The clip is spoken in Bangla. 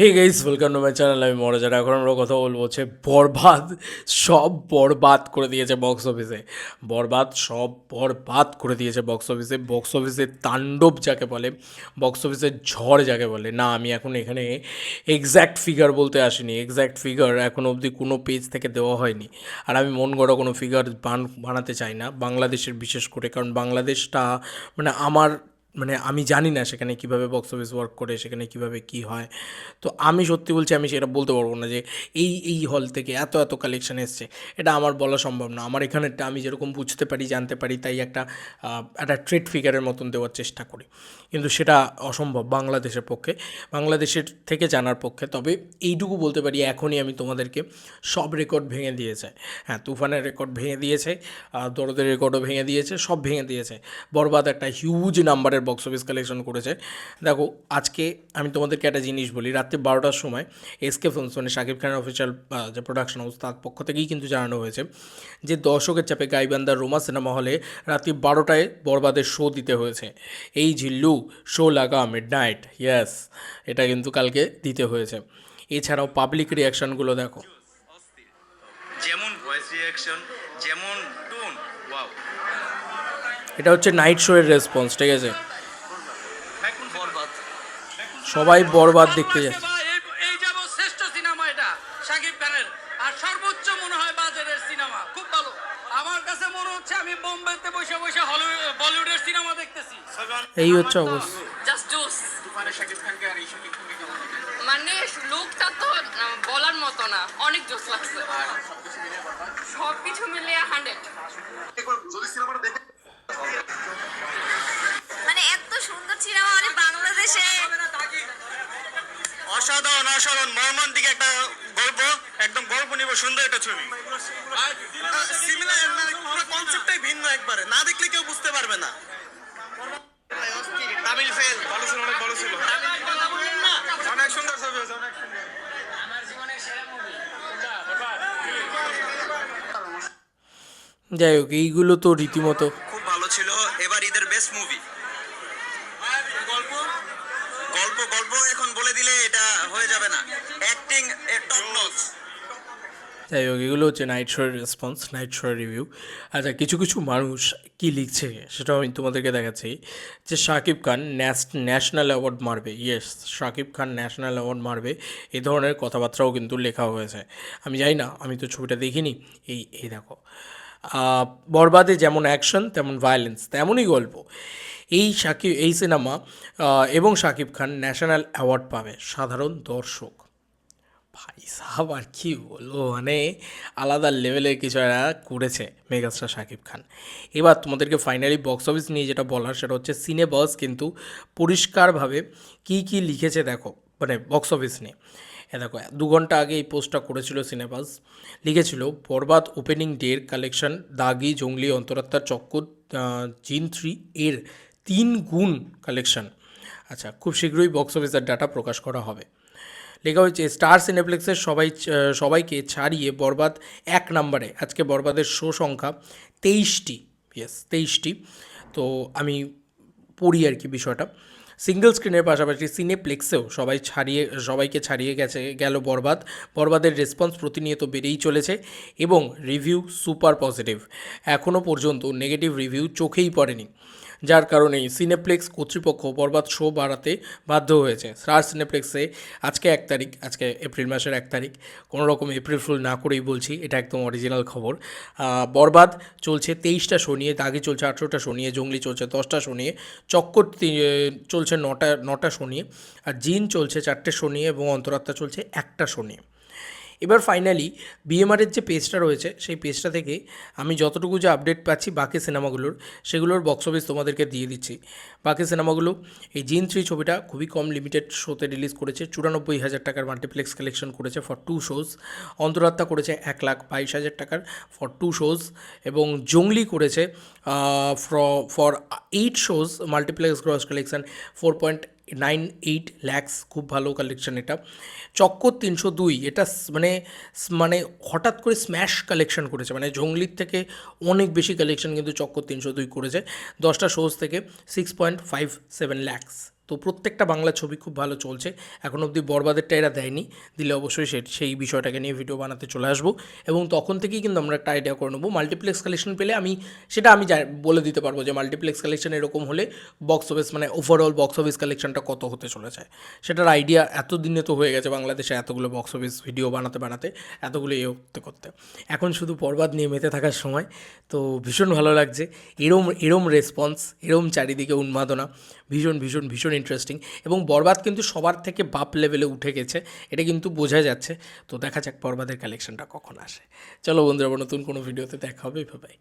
Hey guys welcome to my channel আমি মরাজার এখন আমরা কথা বলব হচ্ছে বরবাদ, সব বরবাদ করে দিয়েছে বক্স অফিসে বরবাদ, সব বরবাদ করে দিয়েছে বক্স অফিসে বক্স অফিসে তাণ্ডব যাকে বলে বক্স অফিসের ঝড় যাকে বলে। না, আমি এখন এখানে এক্স্যাক্ট ফিগার বলতে আসিনি। এক্স্যাক্ট ফিগার এখন অবধি কোনো পেজ থেকে দেওয়া হয়নি। আর আমি মন গড়া কোনো ফিগার বান, বানাতে চাই না। বাংলাদেশের বিশেষ করে। কারণ বাংলাদেশটা মানে আমার মানে আমি জানি না সেখানে কীভাবে বক্স অফিস ওয়ার্ক করে, সেখানে কীভাবে কী হয়। তো আমি সত্যি বলছি, আমি সেটা বলতে পারব না যে এই এই হল থেকে এত এত কালেকশন এসছে। এটা আমার বলা সম্ভব না। আমার এখানেরটা আমি যেরকম বুঝতে পারি, জানতে পারি, তাই একটা একটা ট্রেড ফিগারের মতন দেওয়ার চেষ্টা করি। কিন্তু সেটা অসম্ভব বাংলাদেশের পক্ষে। বাংলাদেশের থেকে জানার পক্ষে। তবে এইটুকু বলতে পারি, এখনই আমি তোমাদেরকে সব রেকর্ড ভেঙে দিয়েছে। হ্যাঁ তুফানের রেকর্ড ভেঙে দিয়েছে দরদের রেকর্ডও ভেঙে দিয়েছে, সব ভেঙে দিয়েছে। বরবাদ একটা হিউজ নাম্বারের বক্স অফিস কালেকশন করেছে। দেখো আজকে আমি তোমাদেরকে একটা জিনিস বলি রাত্রি বারোটার সময় এসকে ফিল্মস মানে শাকিব খানের অফিসিয়াল যে প্রোডাকশন হাউস তার পক্ষ থেকেই কিন্তু জানানো হয়েছে যে দর্শকের চাপে গাইবান্দার রোমা সিনেমা হলে রাত্রি বারোটায় বরবাদের শো দিতে হয়েছে। এই ঝিল্লু শো লাগা মিড নাইট ইয়েস এটা কিন্তু কালকে দিতে হয়েছে। এছাড়াও পাবলিক রিয়াকশানগুলো দেখো। যেমন ভয়েস রিয়াকশন যেমন টোন ওয়াও এটা হচ্ছে নাইট শো এর রেসপন্স ঠিক আছে? সবাই বরবাদ দেখতে যাচ্ছে। এই এই যাব শ্রেষ্ঠ সিনেমা এটা শাকিব খানের। আর সর্বোচ্চ মনে হয় বাজারের সিনেমা খুব ভালো। আমার কাছে মনে হচ্ছে আমি বোম্বেতে বসে বসে বলিউডের সিনেমা দেখতেছি। এই হচ্ছে অবস্থা। জাস্ট জোস। তুফানের শাকিব খানকে আর এই শাকিব খানকে মানে লুকটা তো বলার মতো না অনেক জোস লাগছে। সব কিছু মিলিয়ে হান্ড্রেড যদি সিনেমাটা দেখে একটা গল্প। একদম গল্প নিব, সুন্দর একটা ছবি। কনসেপ্টটাই ভিন্ন একবারে না দেখলে কেউ বুঝতে পারবে না তামিল ফেল ভালো ছিল অনেক ভালো ছিল অনেক সুন্দর ছবি হয়েছে অনেক যাই হোক, এইগুলো তো রীতিমতো খুব ভালো ছিল এবার ঈদের বেস্ট মুভি গল্প গল্প এখন বলে দিলে এটা হয়ে যাবে না। অ্যাক্টিং টপ নচ যাই হোক, এগুলো হচ্ছে নাইট শোয়ের রেসপন্স নাইট শোয়ের রিভিউ আচ্ছা কিছু কিছু মানুষ কি লিখছে সেটাও আমি তোমাদেরকে দেখাচ্ছি। যে শাকিব খান ন্যাশনাল অ্যাওয়ার্ড মারবে। Yes Shakib Khan national award মারবে। এই ধরনের কথাবার্তাও কিন্তু লেখা হয়েছে। আমি জানি না, আমি তো ছবিটা দেখিনি। এই এই দেখো। বরবাদে যেমন অ্যাকশন তেমন ভায়োলেন্স তেমনই গল্প। এই সাকিব, এই সিনেমা এবং শাকিব খান ন্যাশনাল অ্যাওয়ার্ড পাবে সাধারণ দর্শক। ভাই সাহাব, আর কি বলব মানে আলাদা লেভেলের কিছু একটা করেছে মেগাস্টার শাকিব খান। এবার তোমাদেরকে ফাইনালি বক্স অফিস নিয়ে যেটা বলার, সেটা হচ্ছে সিনেবাস কিন্তু পরিষ্কারভাবে কি কি লিখেছে দেখো মানে বক্স অফিস নিয়ে। এ দেখো, দু ঘণ্টা আগে এই পোস্টটা করেছিল সিনেবাস। লিখেছিল, বরবাদ ওপেনিং ডের কালেকশন দাগি, জঙ্গলি, অন্তরাত্মার চক্কর জিন থ্রি এর তিন গুণ কালেকশন আচ্ছা খুব শীঘ্রই বক্স অফিসের ডাটা প্রকাশ করা হবে। লেখা হয়েছে স্টার সিনেপ্লেক্সের সবাই সবাইকে ছাড়িয়ে বরবাদ এক নম্বরে। আজকে বরবাদের শো সংখ্যা তেইশটি। ইয়েস তেইশটি। তো আমি পড়ি আর কি বিষয়টা। সিঙ্গেল স্ক্রিনের পাশাপাশি সিনেপ্লেক্সেও সবাই ছাড়িয়ে, সবাইকে ছাড়িয়ে গেছে, গেল বরবাদ। বরবাদের রেসপন্স প্রতিনিয়ত বেড়েই চলেছে এবং রিভিউ সুপার পজিটিভ এখনও পর্যন্ত নেগেটিভ রিভিউ চোখেই পড়েনি। যার কারণেই সিনেপ্লেক্স কর্তৃপক্ষ বরবাদ শো বাড়াতে বাধ্য হয়েছে। স্টার সিনেপ্লেক্সে আজকে এক তারিখ, আজকে এপ্রিল মাসের এক তারিখ। কোনো রকম এপ্রিল ফুল না করেই বলছি, এটা একদম অরিজিনাল খবর। বরবাদ চলছে তেইশটা শো নিয়ে, দাগি চলছে আঠেরোটা শো নিয়ে, জঙ্গলি চলছে দশটা শো নিয়ে, চক্কর তি- চলছে নটা নটা শনি আর জিন চলছে চারটে শনি এবং অন্তরাত্মা চলছে একটা শো নিয়ে। এবার ফাইনালি বিএমআরের যে পেজটা রয়েছে, সেই পেজটা থেকে আমি যতটুকু যে আপডেট পাচ্ছি বাকি সিনেমাগুলোর সেগুলোর বক্স অফিস তোমাদেরকে দিয়ে দিচ্ছি। বাকি সিনেমাগুলো এই জিন থ্রি ছবিটা খুবই কম লিমিটেড শোতে রিলিজ করেছে, চুরানব্বই হাজার টাকার মাল্টিপ্লেক্স কালেকশন করেছে ফর টু শোজ অন্তরাত্মা করেছে এক লাখ বাইশ হাজার টাকার ফর টু শোজ এবং জঙ্গলি করেছে for eight shows multiplex gross collection four point nine eight lakhs, খুব ভালো কালেকশন এটা। চক্কর তিনশো দুই, এটা মানে মানে হঠাৎ করে স্ম্যাশ কালেকশন করেছে। মানে জঙ্গলির থেকে অনেক বেশি কালেকশন কিন্তু চক্কর তিনশো দুই করেছে। দশটা শোজ থেকে six point five seven lakhs তো প্রত্যেকটা বাংলা ছবি খুব ভালো চলছে। এখন অবধি বরবাদেরটা এরা দেয়নি। দিলে অবশ্যই সেই বিষয়টাকে নিয়ে ভিডিও বানাতে চলে আসব। এবং তখন থেকেই কিন্তু আমরা একটা আইডিয়া করে নেব। মাল্টিপ্লেক্স কালেকশন পেলে আমি, সেটা আমি বলে দিতে পারব যে মাল্টিপ্লেক্স কালেকশন এরকম হলে বক্স অফিস মানে ওভারঅল বক্স অফিস কালেকশনটা কত হতে চলেছে। সেটার আইডিয়া এত দিনে তো হয়ে গেছে বাংলাদেশে এতগুলো বক্স অফিস ভিডিও বানাতে বানাতে, এতগুলো ইয়ে করতে করতে। এখন শুধু বরবাদ নিয়ে মেতে থাকার সময়, তো ভীষণ ভালো লাগছে। এরম এরম রেসপন্স এরম চারিদিকে উন্মাদনা। ভীষণ ভীষণ ভীষণ ইন্টারেস্টিং এবং বরবাদ কিন্তু সবার থেকে বাপ লেভেলে উঠে গেছে, এটা কিন্তু বোঝা যাচ্ছে। তো দেখা যাক বরবাদের কালেকশনটা কখন আসে। চলো বন্ধুরা নতুন কোনো ভিডিওতে দেখা হবে ভাই